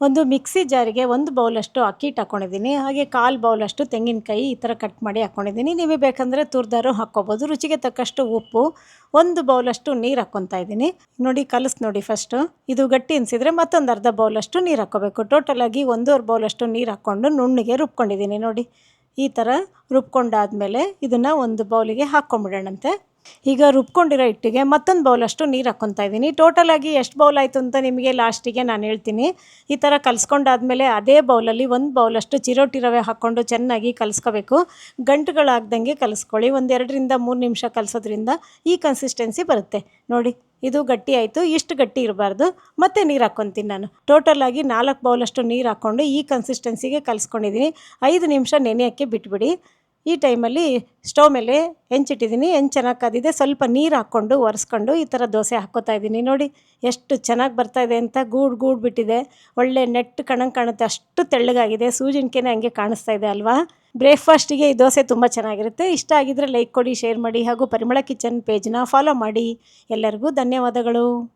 ಒಂದು ಮಿಕ್ಸಿ ಜಾರಿಗೆ ಒಂದು ಬೌಲಷ್ಟು ಅಕ್ಕಿ ಹಿಟ್ಟು ಹಾಕ್ಕೊಂಡಿದ್ದೀನಿ ಹಾಗೆ ಕಾಲು ಬೌಲಷ್ಟು ತೆಂಗಿನಕಾಯಿ ಈ ಥರ ಕಟ್ ಮಾಡಿ ಹಾಕ್ಕೊಂಡಿದ್ದೀನಿ ನೀವು ಬೇಕಂದರೆ ತುರ್ದಾರು ಹಾಕ್ಕೋಬೋದು. ರುಚಿಗೆ ತಕ್ಕಷ್ಟು ಉಪ್ಪು, ಒಂದು ಬೌಲಷ್ಟು ನೀರು ಹಾಕ್ಕೊತಾ ಇದ್ದೀನಿ. ನೋಡಿ, ಕಲಸಿ ನೋಡಿ ಫಸ್ಟು ಇದು ಗಟ್ಟಿ ಅನಿಸಿದರೆ ಮತ್ತೊಂದು ಅರ್ಧ ಬೌಲಷ್ಟು ನೀರು ಹಾಕ್ಕೋಬೇಕು. ಟೋಟಲಾಗಿ ಒಂದೂವರೆ ಬೌಲಷ್ಟು ನೀರು ಹಾಕ್ಕೊಂಡು ನುಣ್ಣಗೆ ರುಬ್ಕೊಂಡಿದ್ದೀನಿ ನೋಡಿ. ಈ ಥರ ರುಬ್ಕೊಂಡಾದಮೇಲೆ ಇದನ್ನು ಒಂದು ಬೌಲಿಗೆ ಹಾಕ್ಕೊಂಬಿಡೋಣಂತೆ. ಈಗ ರುಬ್ಕೊಂಡಿರೋ ಹಿಟ್ಟಿಗೆ ಮತ್ತೊಂದು ಬೌಲಷ್ಟು ನೀರು ಹಾಕ್ಕೊತಾ ಇದ್ದೀನಿ. ಟೋಟಲಾಗಿ ಎಷ್ಟು ಬೌಲ್ ಆಯಿತು ಅಂತ ನಿಮಗೆ ಲಾಸ್ಟಿಗೆ ನಾನು ಹೇಳ್ತೀನಿ. ಈ ಥರ ಕಲಿಸ್ಕೊಂಡಾದ್ಮೇಲೆ ಅದೇ ಬೌಲಲ್ಲಿ ಒಂದು ಬೌಲಷ್ಟು ಚಿರೋಟಿ ರವೆ ಹಾಕ್ಕೊಂಡು ಚೆನ್ನಾಗಿ ಕಲಿಸ್ಕೋಬೇಕು. ಗಂಟುಗಳಾಗ್ದಂಗೆ ಕಲಿಸ್ಕೊಳ್ಳಿ. ಒಂದು ಎರಡರಿಂದ ಮೂರು ನಿಮಿಷ ಕಲಿಸೋದ್ರಿಂದ ಈ ಕನ್ಸಿಸ್ಟೆನ್ಸಿ ಬರುತ್ತೆ. ನೋಡಿ, ಇದು ಗಟ್ಟಿ ಆಯಿತು. ಇಷ್ಟು ಗಟ್ಟಿ ಇರಬಾರ್ದು. ಮತ್ತೆ ನೀರು ಹಾಕ್ಕೊತೀನಿ ನಾನು. ಟೋಟಲಾಗಿ ನಾಲ್ಕು ಬೌಲಷ್ಟು ನೀರು ಹಾಕ್ಕೊಂಡು ಈ ಕನ್ಸಿಸ್ಟೆನ್ಸಿಗೆ ಕಲಿಸ್ಕೊಂಡಿದ್ದೀನಿ. ಐದು ನಿಮಿಷ ನೆನೆಯೋಕ್ಕೆ ಬಿಟ್ಬಿಡಿ. ಈ ಟೈಮಲ್ಲಿ ಸ್ಟವ್ ಮೇಲೆ ಹೆಂಚಿಟ್ಟಿದ್ದೀನಿ ಹೆಂಚು ಚೆನ್ನಾಗಿ ಕಾದಿದೆ ಸ್ವಲ್ಪ ನೀರು ಹಾಕ್ಕೊಂಡು ಒರೆಸ್ಕೊಂಡು ಈ ಥರ ದೋಸೆ ಹಾಕ್ಕೋತಾ ಇದ್ದೀನಿ. ನೋಡಿ, ಎಷ್ಟು ಚೆನ್ನಾಗಿ ಬರ್ತಾ ಇದೆ ಅಂತ ಗೂಡು ಗೂಡು ಬಿಟ್ಟಿದೆ. ಒಳ್ಳೆ ನೆಟ್ ಕಣಂಗೆ ಕಾಣುತ್ತೆ, ಅಷ್ಟು ತೆಳ್ಳಗಾಗಿದೆ. ಸೂಜಿನಕೇನೆ ಹಂಗೆ ಕಾಣಿಸ್ತಾ ಇದೆ ಅಲ್ವಾ? ಬ್ರೇಕ್ಫಾಸ್ಟಿಗೆ ಈ ದೋಸೆ ತುಂಬ ಚೆನ್ನಾಗಿರುತ್ತೆ. ಇಷ್ಟ ಆಗಿದ್ರೆ ಲೈಕ್ ಕೊಡಿ, ಶೇರ್ ಮಾಡಿ, ಹಾಗೂ ಪರಿಮಳ ಕಿಚನ್ ಪೇಜ್ನ ಫಾಲೋ ಮಾಡಿ. ಎಲ್ಲರಿಗೂ ಧನ್ಯವಾದಗಳು.